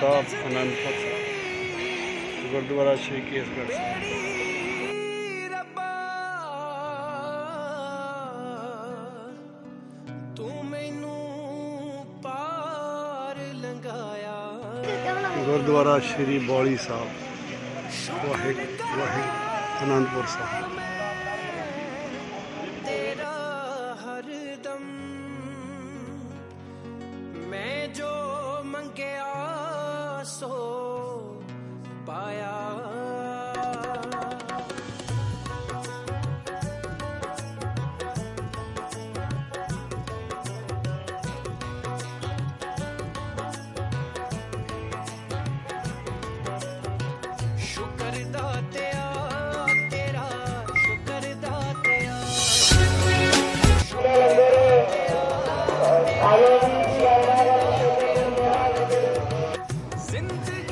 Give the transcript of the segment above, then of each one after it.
ਸਾਹਿਬ ਅਨੰਦਪੁਰ ਸਾਹਿਬ, ਗੁਰਦੁਆਰਾ ਸ਼੍ਰੀ ਕੇਸਗੜ੍ਹ ਸਾਹਿਬ। ਤੂੰ ਮੈਨੂੰ ਪਾਰ ਲੰਘਾਇਆ ਗੁਰਦੁਆਰਾ ਸ਼੍ਰੀ ਬੌਲੀ ਸਾਹਿਬ ਵਾਹਿਗੁਰੂ ਵਾਹਿਗੁਰੂ ਅਨੰਦਪੁਰ ਸਾਹਿਬ।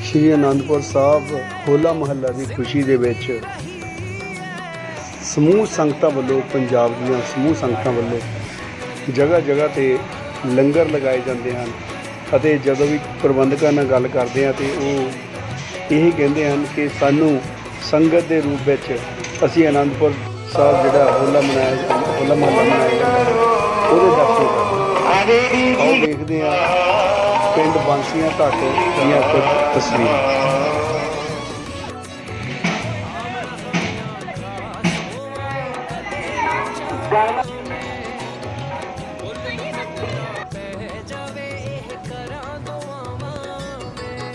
ਸ਼੍ਰੀ ਅਨੰਦਪੁਰ ਸਾਹਿਬ ਹੋਲਾ ਮਹੱਲਾ ਦੀ ਖੁਸ਼ੀ ਦੇ ਵਿੱਚ ਸਮੂਹ ਸੰਗਤਾਂ ਵੱਲੋਂ, ਪੰਜਾਬ ਦੀਆਂ ਸਮੂਹ ਸੰਗਤਾਂ ਵੱਲੋਂ ਜਗ੍ਹਾ ਜਗ੍ਹਾ ਤੇ ਲੰਗਰ ਲਗਾਏ ਜਾਂਦੇ ਹਨ ਅਤੇ ਜਦੋਂ ਵੀ ਪ੍ਰਬੰਧਕਾਂ ਨਾਲ ਗੱਲ ਕਰਦੇ ਆ ਤੇ ਉਹ ਇਹ ਕਹਿੰਦੇ ਹਨ ਕਿ ਸਾਨੂੰ ਸੰਗਤ ਦੇ ਰੂਪ ਵਿੱਚ ਅਸੀਂ ਅਨੰਦਪੁਰ ਸਾਹਿਬ ਜਿਹੜਾ ਹੋਲਾ ਮਨਾਇਆ ਜਾਂਦਾ, ਹੋਲਾ ਮਹੱਲਾ ਮਨਾਇਆ ਜਾਂਦਾ ਉਹਦੇ ਦਰਸ਼ਨ ਕਰਦੇ ਹਾਂ। ਦੇਖਦੇ ਆ ਪਿੰਡ ਬਾਂਸੀਆਂ ਤੱਕ ਦੀਆਂ ਕੁਝ ਤਸਵੀਰਾਂ। ਬਹਿ ਜਾਵੇ ਇਹ ਕਰਾਂ ਦੁਆਵਾਂ ਮੈਂ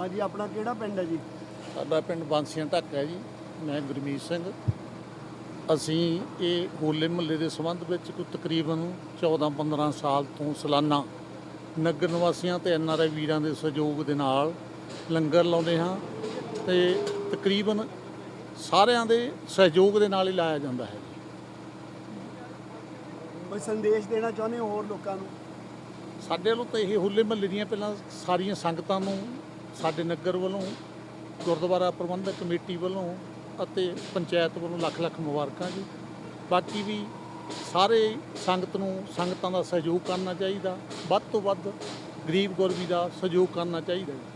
ਹਾਂਜੀ ਆਪਣਾ ਕਿਹੜਾ ਪਿੰਡ ਹੈ ਜੀ? ਸਾਡਾ ਪਿੰਡ ਬਾਂਸੀਆਂ ਢੱਕ ਹੈ ਜੀ। ਮੈਂ ਗੁਰਮੀਤ ਸਿੰਘ। ਅਸੀਂ ਇਹ ਹੋਲੇ ਮਹੱਲੇ ਦੇ ਸੰਬੰਧ ਵਿੱਚ ਕੋਈ ਤਕਰੀਬਨ 14-15 ਸਾਲ ਤੋਂ ਸਾਲਾਨਾ ਨਗਰ ਨਿਵਾਸੀਆਂ ਤੇ ਐਨਆਰਆਈ ਵੀਰਾਂ ਦੇ ਸਹਿਯੋਗ ਦੇ ਨਾਲ ਲੰਗਰ ਲਾਉਂਦੇ ਹਾਂ ਤੇ ਤਕਰੀਬਨ ਸਾਰਿਆਂ ਦੇ ਸਹਿਯੋਗ ਦੇ ਨਾਲ ਹੀ ਲਾਇਆ ਜਾਂਦਾ ਹੈ। ਕੋਈ ਸੰਦੇਸ਼ ਦੇਣਾ ਚਾਹੁੰਦੇ ਹੋ ਹੋਰ ਲੋਕਾਂ ਨੂੰ? ਸਾਡੇ ਵੱਲੋਂ ਤਾਂ ਇਹ ਹੋਲੇ ਮਹੱਲੇ ਦੀਆਂ ਪਹਿਲਾਂ ਸਾਰੀਆਂ ਸੰਗਤਾਂ ਨੂੰ ਸਾਡੇ ਨਗਰ ਵੱਲੋਂ ਗੁਰਦੁਆਰਾ ਪ੍ਰਬੰਧਕ ਕਮੇਟੀ ਵੱਲੋਂ ਅਤੇ ਪੰਚਾਇਤ ਵੱਲੋਂ ਲੱਖ ਲੱਖ ਮੁਬਾਰਕਾਂ ਜੀ। ਬਾਕੀ ਵੀ ਸਾਰੇ ਸੰਗਤ ਨੂੰ ਸੰਗਤਾਂ ਦਾ ਸਹਿਯੋਗ ਕਰਨਾ ਚਾਹੀਦਾ। ਵੱਧ ਤੋਂ ਵੱਧ ਗਰੀਬ ਗੁਰਬੀ ਦਾ ਸਹਿਯੋਗ ਕਰਨਾ ਚਾਹੀਦਾ ਜੀ।